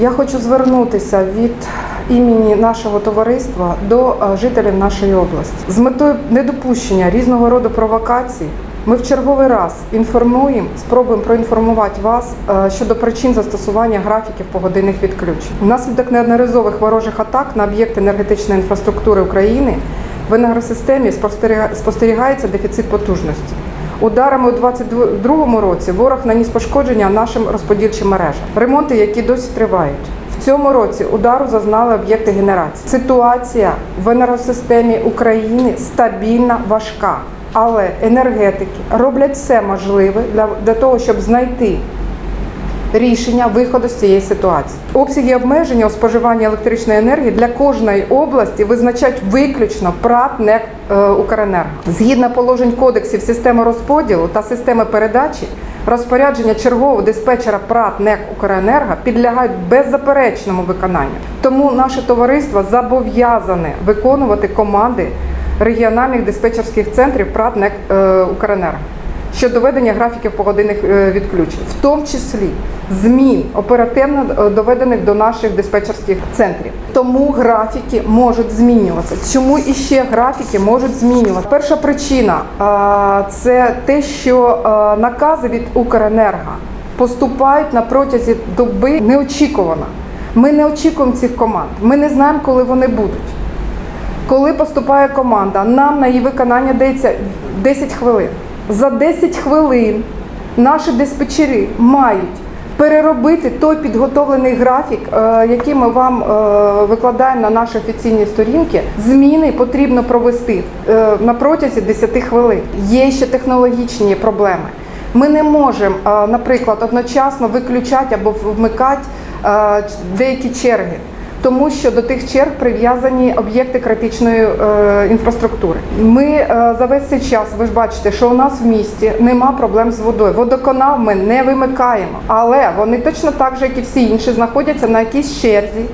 Я хочу звернутися від імені нашого товариства до е, жителів нашої області з метою недопущення різного роду провокацій. Ми в черговий раз інформуємо, спробуємо проінформувати вас е, щодо причин застосування графіків погодинних відключень. Внаслідок неодноразових ворожих атак на об'єкти енергетичної інфраструктури України в енергосистемі спостеріга- спостерігається дефіцит потужності. Ударами у 2022 році ворог наніс пошкодження нашим розподільчим мережам, ремонти, які досі тривають. В цьому році удару зазнали об'єкти генерації. Ситуація в енергосистемі України стабільна, важка, але енергетики роблять все можливе для, того, щоб знайти рішення виходу з цієї ситуації. Обсяги обмеження у споживанні електричної енергії для кожної області визначають виключно ПРАТ НЕК е, Укренерго. Згідно положень кодексів системи розподілу та системи передачі, розпорядження чергового диспетчера ПРАТ НЕК Укренерго підлягають беззаперечному виконанню. Тому наше товариство зобов'язане виконувати команди регіональних диспетчерських центрів ПРАТ НЕК е, Укренерго щодо ведення графіків погодинних е, відключень, в тому числі змін оперативно е, доведених до наших диспетчерських центрів. Тому графіки можуть змінюватися. Чому іще графіки можуть змінюватися? Перша причина е, це те, що накази від Укренерго поступають на протязі доби неочікувано. Ми не очікуємо цих команд. Ми не знаємо, коли вони будуть. Коли поступає команда, нам на її виконання дається 10 хвилин. За 10 хвилин наші диспетчери мають переробити той підготовлений графік, е, який ми вам е, викладаємо на наші офіційні сторінки. Зміни потрібно провести е, на протязі 10 хвилин. Є ще технологічні проблеми. Ми не можемо, наприклад, одночасно виключати або вмикати деякі черги тому що до тих черг прив'язані об'єкти критичної е, інфраструктури. Ми е, за весь цей час, ви ж бачите, що у нас в місті нема проблем з водою. Водоканал ми не вимикаємо, але вони точно так же, як і всі інші, знаходяться на якійсь черзі.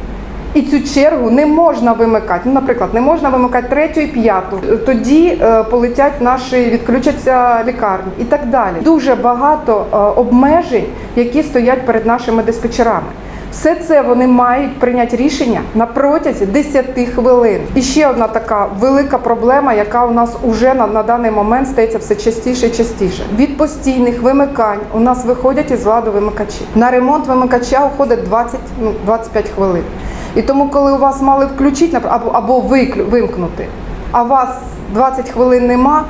І цю чергу не можна вимикати. Ну, наприклад, не можна вимикати третю і п'яту. Тоді е, полетять наші, відключаться лікарні і так далі. Дуже багато обмежень, які стоять перед нашими диспетчерами. Все це вони мають прийняти рішення на протязі 10 хвилин. І ще одна така велика проблема, яка у нас уже на, на даний момент стається все частіше і частіше. Від постійних вимикань у нас виходять із ладу вимикачі. На ремонт вимикача уходить 20, ну, 25 хвилин. І тому, коли у вас мали включити або, або вимкнути, а вас 20 хвилин нема,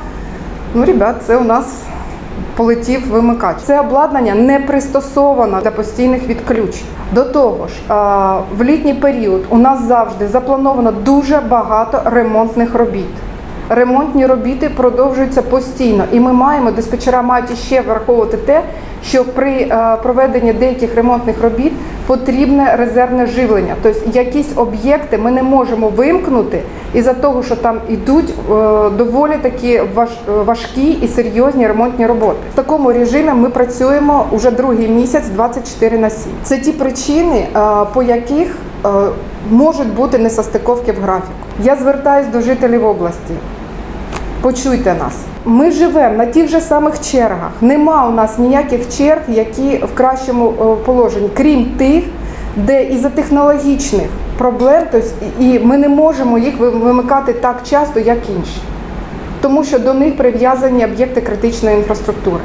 ну, ребят, це у нас полетів вимикач. Це обладнання не пристосовано для постійних відключень. До того ж, в літній період у нас завжди заплановано дуже багато ремонтних робіт. Ремонтні робіти продовжуються постійно, і ми маємо диспетчера мають ще враховувати те, що при проведенні деяких ремонтних робіт потрібне резервне живлення. Тобто якісь об'єкти ми не можемо вимкнути із-за того, що там йдуть е, доволі такі важкі і серйозні ремонтні роботи. В такому режимі ми працюємо уже другий місяць 24 на 7. Це ті причини, е, по яких е, можуть бути несостиковки в графіку. Я звертаюсь до жителів області. Почуйте нас. Ми живемо на тих же самих чергах. Нема у нас ніяких черг, які в кращому е, положенні, крім тих, де із-за технологічних проблем, тобто, і і ми не можемо їх вимикати так часто, як інші. Тому що до них прив'язані об'єкти критичної інфраструктури.